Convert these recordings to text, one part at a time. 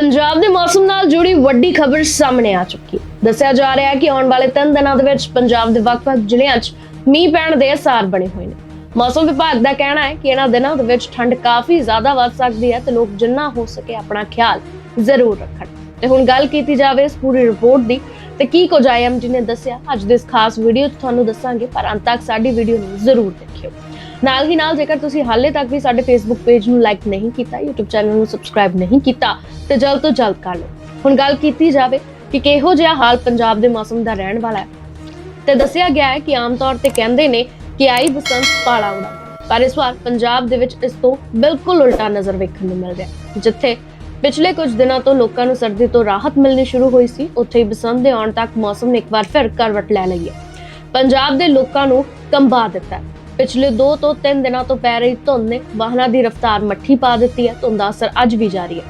ਪੰਜਾਬ ਦੇ ਮੌਸਮ ਨਾਲ ਜੁੜੀ ਵੱਡੀ ਖਬਰ ਸਾਹਮਣੇ ਆ ਚੁੱਕੀ ਦੱਸਿਆ ਜਾ ਰਿਹਾ ਹੈ ਕਿ ਆਉਣ ਵਾਲੇ 3 ਦਿਨਾਂ ਦੇ ਵਿੱਚ ਪੰਜਾਬ ਦੇ ਵੱਖ-ਵੱਖ ਜ਼ਿਲ੍ਹਿਆਂ 'ਚ ਮੀਂਹ ਪੈਣ ਦੇ ਅਸਾਰ ਬਣੇ ਹੋਏ ਨੇ। ਮੌਸਮ ਵਿਭਾਗ ਦਾ ਕਹਿਣਾ ਹੈ ਕਿ ਇਹਨਾਂ ਦਿਨਾਂ ਦੇ ਵਿੱਚ ਠੰਡ ਕਾਫੀ ਜ਼ਿਆਦਾ ਵੱਧ ਸਕਦੀ ਹੈ ਤੇ ਲੋਕ ਜਿੰਨਾ ਹੋ ਸਕੇ ਆਪਣਾ ਖਿਆਲ ਜ਼ਰੂਰ ਰੱਖਣ। ਤੇ ਹੁਣ ਗੱਲ ਕੀਤੀ ਜਾਵੇ ਇਸ ਪੂਰੀ ਰਿਪੋਰਟ ਦੀ, ਤੇ ਕੀ ਕੁਝ ਆਈਐਮਜੀ ਨੇ ਦੱਸਿਆ, ਅੱਜ ਦੇ ਇਸ ਖਾਸ ਵੀਡੀਓ 'ਚ ਤੁਹਾਨੂੰ ਦੱਸਾਂਗੇ, ਪਰ ਅੰਤ ਤੱਕ ਸਾਡੀ ਵੀਡੀਓ ਨੂੰ ਜ਼ਰੂਰ ਦੇਖਿਓ। ਨਾਲ ਹੀ ਨਾਲ ਜੇਕਰ ਤੁਸੀਂ ਹਾਲੇ ਤੱਕ ਵੀ ਸਾਡੇ ਫੇਸਬੁੱਕ ਪੇਜ ਨੂੰ ਲਾਈਕ ਨਹੀਂ ਕੀਤਾ, YouTube ਚੈਨਲ ਨੂੰ ਸਬਸਕ੍ਰਾਈਬ ਨਹੀਂ ਕੀਤਾ, ਤੇ ਜਲਦ ਤੋਂ ਜਲਦ ਕਰ ਲਓ। ਹੁਣ ਗੱਲ ਕੀਤੀ ਜਾਵੇ ਕਿ ਕਿਹੋ ਜਿਹਾ ਹਾਲ ਪੰਜਾਬ ਦੇ ਮੌਸਮ ਦਾ ਰਹਿਣ ਵਾਲਾ ਹੈ, ਤੇ ਦੱਸਿਆ ਗਿਆ ਹੈ ਕਿ ਆਮ ਤੌਰ ਤੇ ਕਹਿੰਦੇ ਨੇ ਕਿ ਆਈ ਬਸੰਤ ਪਾਲਾ ਉਡਾ। ਪਰ ਇਸ ਵਾਰ ਪੰਜਾਬ ਦੇ ਵਿੱਚ ਇਸ ਤੋਂ ਬਿਲਕੁਲ ਉਲਟਾ ਨਜ਼ਰ ਵੇਖਣ ਨੂੰ ਮਿਲ ਰਿਹਾ ਜਿੱਥੇ ਪਿਛਲੇ ਕੁਝ ਦਿਨਾਂ ਤੋਂ ਲੋਕਾਂ ਨੂੰ ਸਰਦੀ ਤੋਂ ਰਾਹਤ ਮਿਲਣੀ ਸ਼ੁਰੂ ਹੋਈ ਸੀ, ਉੱਥੇ ਹੀ ਬਸੰਤ ਦੇ ਆਉਣ ਤੱਕ ਮੌਸਮ ਨੇ ਇੱਕ ਵਾਰ ਫਿਰ ਕਰਵਟ ਲੈ ਲਈ ਹੈ। ਪੰਜਾਬ ਦੇ ਲੋਕਾਂ ਨੂੰ ਕੰਬਾ ਦਿੱਤਾ ਪਿਛਲੇ 2 ਤੋਂ 3 ਦਿਨਾਂ ਤੋਂ ਪੈ ਰਹੀ ਧੁੰਦ ਨੇ ਵਾਹਨਾਂ ਦੀ ਰਫ਼ਤਾਰ ਮੱਠੀ ਪਾ ਦਿੱਤੀ ਹੈ ਧੁੰਦ ਦਾ ਅਸਰ ਅੱਜ ਵੀ ਜਾਰੀ ਹੈ।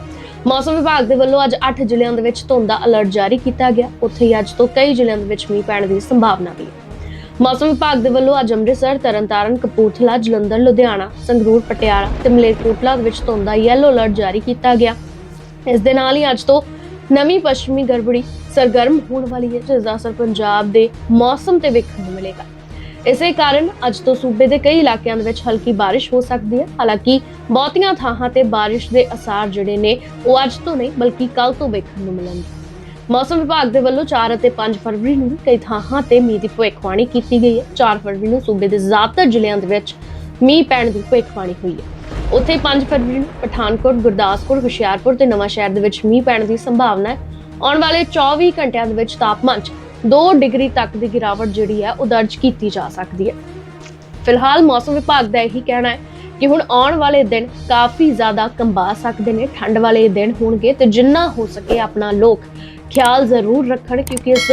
ਮੌਸਮ ਵਿਭਾਗ ਦੇ ਵੱਲੋਂ ਅੱਜ 8 ਜ਼ਿਲ੍ਹਿਆਂ ਦੇ ਵਿੱਚ ਧੁੰਦ ਦਾ ਅਲਰਟ ਜਾਰੀ ਕੀਤਾ ਗਿਆ। ਉੱਥੇ ਹੀ ਅੱਜ ਤੋਂ ਕਈ ਜ਼ਿਲ੍ਹਿਆਂ ਦੇ ਵਿੱਚ ਮੀਂਹ ਪੈਣ ਦੀ ਸੰਭਾਵਨਾ ਵੀ ਹੈ। ਮੌਸਮ ਵਿਭਾਗ ਦੇ ਵੱਲੋਂ ਅੱਜ ਅੰਮ੍ਰਿਤਸਰ, ਤਰਨਤਾਰਨ, ਕਪੂਰਥਲਾ, ਜਲੰਧਰ, ਲੁਧਿਆਣਾ, ਸੰਗਰੂਰ, ਪਟਿਆਲਾ ਤੇ ਮਲੇਰਕੋਟਲਾ ਦੇ ਵਿੱਚ ਧੁੰਦ ਦਾ ਯੈਲੋ ਅਲਰਟ ਜਾਰੀ ਕੀਤਾ ਗਿਆ। ਇਸ ਦੇ ਨਾਲ ਹੀ ਅੱਜ ਤੋਂ ਨਵੀਂ ਪੱਛਮੀ ਗੜਬੜੀ ਸਰਗਰਮ ਹੋਣ ਵਾਲੀ ਹੈ ਜਿਸ ਦਾ ਅਸਰ ਪੰਜਾਬ ਦੇ ਮੌਸਮ ਤੇ ਵੇਖਣ ਨੂੰ ਮਿਲੇਗਾ। ਇਸੇ ਕਾਰਨ ਅੱਜ ਤੋਂ ਸੂਬੇ ਦੇ ਕਈ ਇਲਾਕਿਆਂ ਦੇ ਵਿੱਚ ਹਲਕੀ ਬਾਰਿਸ਼ ਹੋ ਸਕਦੀ ਹੈ। ਹਾਲਾਂਕਿ ਬਹੁਤੀਆਂ ਥਾਵਾਂ ਤੇ ਬਾਰਿਸ਼ ਦੇ ਅਸਾਰ ਜਿਹੜੇ ਨੇ ਉਹ ਅੱਜ ਤੋਂ ਨਹੀਂ ਬਲਕਿ ਕੱਲ ਤੋਂ ਵੇਖਣ ਨੂੰ ਮਿਲਣਗੇ। ਮੌਸਮ ਵਿਭਾਗ ਦੇ ਵੱਲੋਂ 4 ਅਤੇ 5 ਫਰਵਰੀ ਨੂੰ ਕਈ ਥਾਵਾਂ ਤੇ ਮੀਂਹ ਦੀ ਭਵਿੱਖਬਾਣੀ ਕੀਤੀ ਗਈ ਹੈ। 4 ਫਰਵਰੀ ਨੂੰ ਸੂਬੇ ਦੇ ਜ਼ਿਆਦਾਤਰ ਜ਼ਿਲ੍ਹਿਆਂ ਦੇ ਵਿੱਚ ਮੀਂਹ ਪੈਣ ਦੀ ਭਵਿੱਖਬਾਣੀ ਹੋਈ ਹੈ। ਉੱਥੇ 5 ਫਰਵਰੀ ਨੂੰ ਪਠਾਨਕੋਟ, ਗੁਰਦਾਸਪੁਰ, ਹੁਸ਼ਿਆਰਪੁਰ ਤੇ ਨਵਾਂ ਸ਼ਹਿਰ ਦੇ ਵਿੱਚ ਮੀਂਹ ਪੈਣ ਦੀ ਸੰਭਾਵਨਾ ਹੈ। ਆਉਣ ਵਾਲੇ 24 ਘੰਟਿਆਂ ਦੇ ਵਿੱਚ ਤਾਪਮਾਨ 'ਚ 2 ਡਿਗਰੀ ਤੱਕ ਦੀ ਗਿਰਾਵਟ ਜਿਹੜੀ ਹੈ ਉਹ ਦਰਜ ਕੀਤੀ ਜਾ ਸਕਦੀ ਹੈ। ਫਿਲਹਾਲ ਮੌਸਮ ਵਿਭਾਗ ਦਾ ਇਹੀ ਕਹਿਣਾ ਹੈ ਕਿ ਹੁਣ ਆਉਣ ਵਾਲੇ ਦਿਨ ਕਾਫੀ ਜ਼ਿਆਦਾ ਕੰਬਾ ਸਕਦੇ ਨੇ, ਠੰਡ ਵਾਲੇ ਦਿਨ ਹੋਣਗੇ ਤੇ ਜਿੰਨਾ ਹੋ ਸਕੇ ਆਪਣਾ ਲੋਕ ਖਿਆਲ ਜ਼ਰੂਰ ਰੱਖਣ ਕਿਉਂਕਿ ਇਸ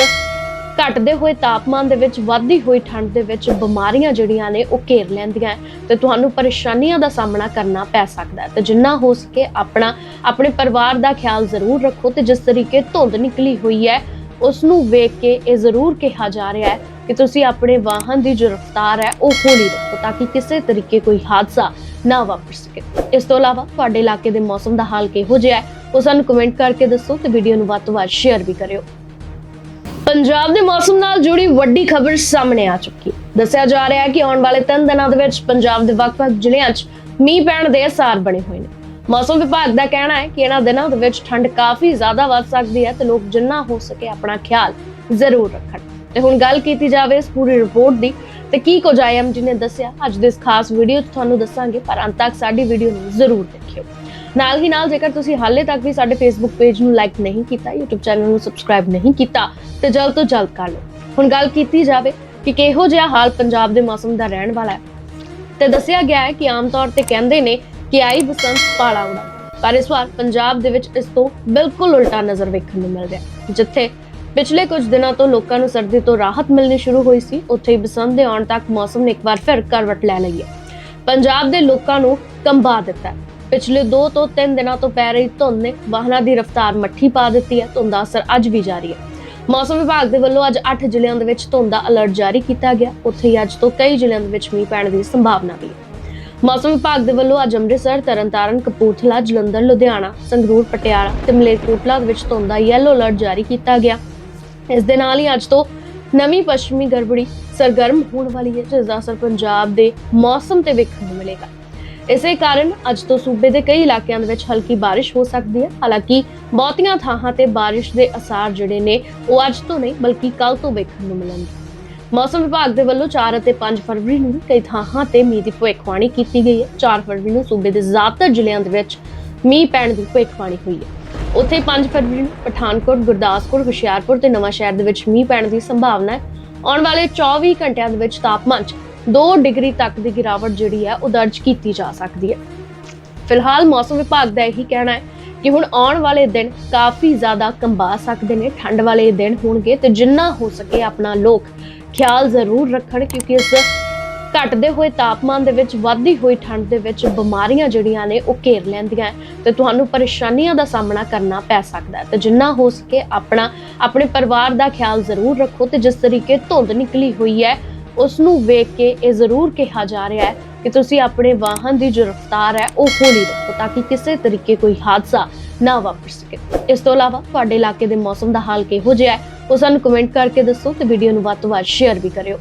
ਘਟਦੇ ਹੋਏ ਤਾਪਮਾਨ ਦੇ ਵਿੱਚ, ਵੱਧਦੀ ਹੋਈ ਠੰਡ ਦੇ ਵਿੱਚ ਬਿਮਾਰੀਆਂ ਜਿਹੜੀਆਂ ਨੇ ਉਹ ਘੇਰ ਲੈਂਦੀਆਂ ਹੈ ਤੇ ਤੁਹਾਨੂੰ ਪਰੇਸ਼ਾਨੀਆਂ ਦਾ ਸਾਹਮਣਾ ਕਰਨਾ ਪੈ ਸਕਦਾ ਹੈ ਤੇ ਜਿੰਨਾ ਹੋ ਸਕੇ ਆਪਣਾ, ਆਪਣੇ ਪਰਿਵਾਰ ਦਾ ਖਿਆਲ ਜ਼ਰੂਰ ਰੱਖੋ ਤੇ ਜਿਸ ਤਰੀਕੇ ਧੁੰਦ ਨਿਕਲੀ ਹੋਈ ਹੈ ਉਸ ਨੂੰ ਵੇਖ ਕੇ ਇਹ ਜ਼ਰੂਰ ਕਿਹਾ ਜਾ ਰਿਹਾ ਹੈ ਕਿ ਤੁਸੀਂ ਆਪਣੇ ਵਾਹਨ ਦੀ ਜੋ ਰਫ਼ਤਾਰ ਹੈ, ਉਹ ਹੌਲੀ ਰੱਖੋ ਤਾਂ ਕਿ ਕਿਸੇ ਤਰੀਕੇ ਕੋਈ ਹਾਦਸਾ ਨਾ ਵਾਪਰ ਸਕੇ। ਇਸ ਤੋਂ ਇਲਾਵਾ ਤੁਹਾਡੇ ਇਲਾਕੇ ਦੇ ਮੌਸਮ ਦਾ ਹਾਲ ਕਿਹੋ ਜਿਹਾ ਹੈ, ਉਹ ਸਾਨੂੰ ਕਮੈਂਟ ਕਰਕੇ ਦੱਸੋ ਤੇ ਵੀਡੀਓ ਨੂੰ ਵੱਧ ਤੋਂ ਵੱਧ ਸ਼ੇਅਰ ਵੀ ਕਰਿਓ। ਪੰਜਾਬ ਦੇ ਮੌਸਮ ਨਾਲ ਜੁੜੀ ਵੱਡੀ ਖਬਰ ਸਾਹਮਣੇ ਆ ਚੁੱਕੀ ਦੱਸਿਆ ਜਾ ਰਿਹਾ ਹੈ ਕਿ ਆਉਣ ਵਾਲੇ 3 ਦਿਨਾਂ ਦੇ ਵਿੱਚ ਪੰਜਾਬ ਦੇ ਵੱਖ-ਵੱਖ ਜ਼ਿਲ੍ਹਿਆਂ 'ਚ ਮੀਂਹ ਪੈਣ ਦੇ ਅਸਾਰ ਬਣੇ ਹੋਏ ਨੇ। ਮੌਸਮ ਵਿਭਾਗ ਦਾ ਕਹਿਣਾ ਹੈ ਕਿ ਇਹਨਾਂ ਦਿਨਾਂ ਦੇ ਵਿੱਚ ਠੰਡ ਕਾਫੀ ਜ਼ਿਆਦਾ ਵੱਧ ਸਕਦੀ ਹੈ ਤੇ ਲੋਕ ਜਿੰਨਾ ਹੋ ਸਕੇ ਆਪਣਾ ਖਿਆਲ ਜ਼ਰੂਰ ਰੱਖਣ। ਤੇ ਹੁਣ ਗੱਲ ਕੀਤੀ ਜਾਵੇ ਇਸ ਪੂਰੀ ਰਿਪੋਰਟ ਦੀ, ਤੇ ਕੀ ਕੁਝ ਆਈਐਮਜੀ ਨੇ ਦੱਸਿਆ, ਅੱਜ ਦੇ ਇਸ ਖਾਸ ਵੀਡੀਓ 'ਚ ਤੁਹਾਨੂੰ ਦੱਸਾਂਗੇ, ਪਰ ਅੰਤ ਤੱਕ ਸਾਡੀ ਵੀਡੀਓ ਨੂੰ ਜ਼ਰੂਰ ਦੇਖਿਓ। ਨਾਲ ਹੀ ਨਾਲ ਜੇਕਰ ਤੁਸੀਂ ਹਾਲੇ ਤੱਕ ਵੀ ਸਾਡੇ ਫੇਸਬੁੱਕ ਪੇਜ ਨੂੰ ਲਾਈਕ ਨਹੀਂ ਕੀਤਾ, YouTube ਚੈਨਲ ਨੂੰ ਸਬਸਕ੍ਰਾਈਬ ਨਹੀਂ ਕੀਤਾ, ਤੇ ਜਲਦ ਤੋਂ ਜਲਦ ਕਰ ਲਓ। ਹੁਣ ਗੱਲ ਕੀਤੀ ਜਾਵੇ ਕਿ ਕਿਹੋ ਜਿਹਾ ਹਾਲ ਪੰਜਾਬ ਦੇ ਮੌਸਮ ਦਾ ਰਹਿਣ ਵਾਲਾ ਹੈ, ਤੇ ਦੱਸਿਆ ਗਿਆ ਹੈ ਕਿ ਆਮ ਤੌਰ ਤੇ ਕਹਿੰਦੇ ਨੇ ਕਿ ਆਈ ਬਸੰਤ ਪਾਲਾ ਉਡਾ ਪਰ ਇਸ ਵਾਰ ਪੰਜਾਬ ਦੇ ਵਿੱਚ ਇਸ ਤੋਂ ਬਿਲਕੁਲ ਉਲਟਾ ਨਜ਼ਰ ਵੇਖਣ ਨੂੰ ਮਿਲ ਰਿਹਾ ਜਿੱਥੇ ਪਿਛਲੇ ਕੁਝ ਦਿਨਾਂ ਤੋਂ ਲੋਕਾਂ ਨੂੰ ਸਰਦੀ ਤੋਂ ਰਾਹਤ ਮਿਲਣੀ ਸ਼ੁਰੂ ਹੋਈ ਸੀ, ਉੱਥੇ ਹੀ ਬਸੰਤ ਦੇ ਆਉਣ ਤੱਕ ਮੌਸਮ ਨੇ ਇੱਕ ਵਾਰ ਫਿਰ ਕਰਵਟ ਲੈ ਲਈ ਹੈ। ਪੰਜਾਬ ਦੇ ਲੋਕਾਂ ਨੂੰ ਕੰਬਾ ਦਿੱਤਾ ਪਿਛਲੇ 2 ਤੋਂ 3 ਦਿਨਾਂ ਤੋਂ ਪੈ ਰਹੀ ਧੁੰਦ ਨੇ ਵਾਹਨਾਂ ਦੀ ਰਫ਼ਤਾਰ ਮੱਠੀ ਪਾ ਦਿੱਤੀ ਹੈ, ਧੁੰਦ ਦਾ ਅਸਰ ਅੱਜ ਵੀ ਜਾਰੀ ਹੈ। ਮੌਸਮ ਵਿਭਾਗ ਦੇ ਵੱਲੋਂ ਅੱਜ 8 ਜ਼ਿਲ੍ਹਿਆਂ ਦੇ ਵਿੱਚ ਧੁੰਦ ਦਾ ਅਲਰਟ ਜਾਰੀ ਕੀਤਾ ਗਿਆ, ਉੱਥੇ ਹੀ ਅੱਜ ਤੋਂ ਕਈ ਜ਼ਿਲ੍ਹਿਆਂ ਦੇ ਵਿੱਚ ਮੀਂਹ ਪੈਣ ਦੀ ਸੰਭਾਵਨਾ ਵੀ ਹੈ। ਮੌਸਮ ਵਿਭਾਗ ਦੇ ਵੱਲੋਂ ਅੱਜ ਅੰਮ੍ਰਿਤਸਰ, ਤਰਨਤਾਰਨ, ਕਪੂਰਥਲਾ, ਜਲੰਧਰ, ਲੁਧਿਆਣਾ, ਸੰਗਰੂਰ, ਪਟਿਆਲਾ ਤੇ ਮਲੇਰਕੋਟਲਾ ਵਿੱਚ ਧੁੰਦ ਦਾ ਯੈਲੋ ਅਲਰਟ ਜਾਰੀ ਕੀਤਾ ਗਿਆ। ਇਸ ਦੇ ਨਾਲ ਹੀ ਅੱਜ ਤੋਂ ਨਵੀਂ ਪੱਛਮੀ ਗੜਬੜੀ ਸਰਗਰਮ ਹੋਣ ਵਾਲੀ ਹੈ ਜਿਸ ਦਾ ਅਸਰ ਪੰਜਾਬ ਦੇ ਮੌਸਮ ਤੇ ਵੇਖਣ ਨੂੰ ਮਿਲੇਗਾ। ਇਸੇ ਕਾਰਨ ਅੱਜ ਤੋਂ ਸੂਬੇ ਦੇ ਕਈ ਇਲਾਕਿਆਂ ਦੇ ਵਿੱਚ ਹਲਕੀ ਬਾਰਿਸ਼ ਹੋ ਸਕਦੀ ਹੈ। ਹਾਲਾਂਕਿ ਬਹੁਤੀਆਂ ਥਾਵਾਂ ਤੇ ਬਾਰਿਸ਼ ਦੇ ਅਸਾਰ ਜਿਹੜੇ ਨੇ ਉਹ ਅੱਜ ਤੋਂ ਨਹੀਂ ਬਲਕਿ ਕੱਲ ਤੋਂ ਵੇਖਣ ਨੂੰ ਮਿਲਣਗੇ। ਮੌਸਮ ਵਿਭਾਗ ਦੇ ਵੱਲੋਂ 4 ਅਤੇ 5 ਫਰਵਰੀ ਨੂੰ ਕਈ ਥਾਵਾਂ ਤੇ ਮੀਂਹ ਦੀ ਭਵਿੱਖਬਾਣੀ ਕੀਤੀ ਗਈ ਹੈ। 4 ਫਰਵਰੀ ਨੂੰ ਸੂਬੇ ਦੇ ਜ਼ਿਆਦਾਤਰ ਜ਼ਿਲ੍ਹਿਆਂ ਦੇ ਵਿੱਚ ਮੀਂਹ ਪੈਣ ਦੀ ਭਵਿੱਖਬਾਣੀ ਹੋਈ ਹੈ। ਉੱਥੇ 5 ਫਰਵਰੀ ਨੂੰ ਪਠਾਨਕੋਟ, ਗੁਰਦਾਸਪੁਰ, ਹੁਸ਼ਿਆਰਪੁਰ ਤੇ ਨਵਾਂ ਸ਼ਹਿਰ ਦੇ ਵਿੱਚ ਮੀਂਹ ਪੈਣ ਦੀ ਸੰਭਾਵਨਾ ਹੈ। ਆਉਣ ਵਾਲੇ 24 ਘੰਟਿਆਂ ਦੇ ਵਿੱਚ ਤਾਪਮਾਨ 'ਚ 2 ਡਿਗਰੀ ਤੱਕ ਦੀ ਗਿਰਾਵਟ ਜਿਹੜੀ ਹੈ ਉਹ ਦਰਜ ਕੀਤੀ ਜਾ ਸਕਦੀ ਹੈ। ਫਿਲਹਾਲ ਮੌਸਮ ਵਿਭਾਗ ਦਾ ਇਹੀ ਕਹਿਣਾ ਹੈ ਕਿ ਹੁਣ ਆਉਣ ਵਾਲੇ ਦਿਨ ਕਾਫੀ ਜ਼ਿਆਦਾ ਕੰਬਾ ਸਕਦੇ ਨੇ ਠੰਡ ਵਾਲੇ ਦਿਨ ਹੋਣਗੇ ਤੇ ਜਿੰਨਾ ਹੋ ਸਕੇ ਆਪਣਾ ਲੋਕ ਖਿਆਲ ਜ਼ਰੂਰ ਰੱਖਣ, ਕਿਉਂਕਿ ਇਸ ਘਟਦੇ ਹੋਏ ਤਾਪਮਾਨ ਦੇ ਵਿੱਚ, ਵੱਧਦੀ ਹੋਈ ਠੰਡ ਦੇ ਵਿੱਚ ਬਿਮਾਰੀਆਂ ਜਿਹੜੀਆਂ ਨੇ, ਉਹ ਘੇਰ ਲੈਂਦੀਆਂ ਹੈ। ਤੇ ਤੁਹਾਨੂੰ ਪਰੇਸ਼ਾਨੀਆਂ ਦਾ ਸਾਹਮਣਾ ਕਰਨਾ ਪੈ ਸਕਦਾ ਹੈ। ਤੇ ਜਿੰਨਾ ਹੋ ਸਕੇ ਆਪਣਾ, ਆਪਣੇ ਪਰਿਵਾਰ ਦਾ ਖਿਆਲ ਜ਼ਰੂਰ ਰੱਖੋ ਤੇ ਜਿਸ ਤਰੀਕੇ ਧੁੰਦ ਨਿਕਲੀ ਹੋਈ ਹੈ ਉਸ ਨੂੰ ਵੇਖ ਕੇ ਇਹ ਜ਼ਰੂਰ ਕਿਹਾ ਜਾ ਰਿਹਾ ਹੈ ਕਿ ਤੁਸੀਂ ਆਪਣੇ ਵਾਹਨ ਦੀ ਜੋ ਰਫ਼ਤਾਰ ਹੈ, ਉਹ ਹੌਲੀ ਰੱਖੋ ਤਾਂ ਕਿ ਕਿਸੇ ਤਰੀਕੇ ਕੋਈ ਹਾਦਸਾ ਨਾ ਵਾਪਰ ਸਕੇ। ਇਸ ਤੋਂ ਇਲਾਵਾ ਤੁਹਾਡੇ ਇਲਾਕੇ ਦੇ ਮੌਸਮ ਦਾ ਹਾਲ ਕਿਹੋ ਜਿਹਾ ਹੈ, ਉਹ ਸਾਨੂੰ ਕਮੈਂਟ ਕਰਕੇ ਦੱਸੋ ਤੇ ਵੀਡੀਓ ਨੂੰ ਵੱਧ ਤੋਂ ਵੱਧ ਸ਼ੇਅਰ ਵੀ ਕਰਿਓ।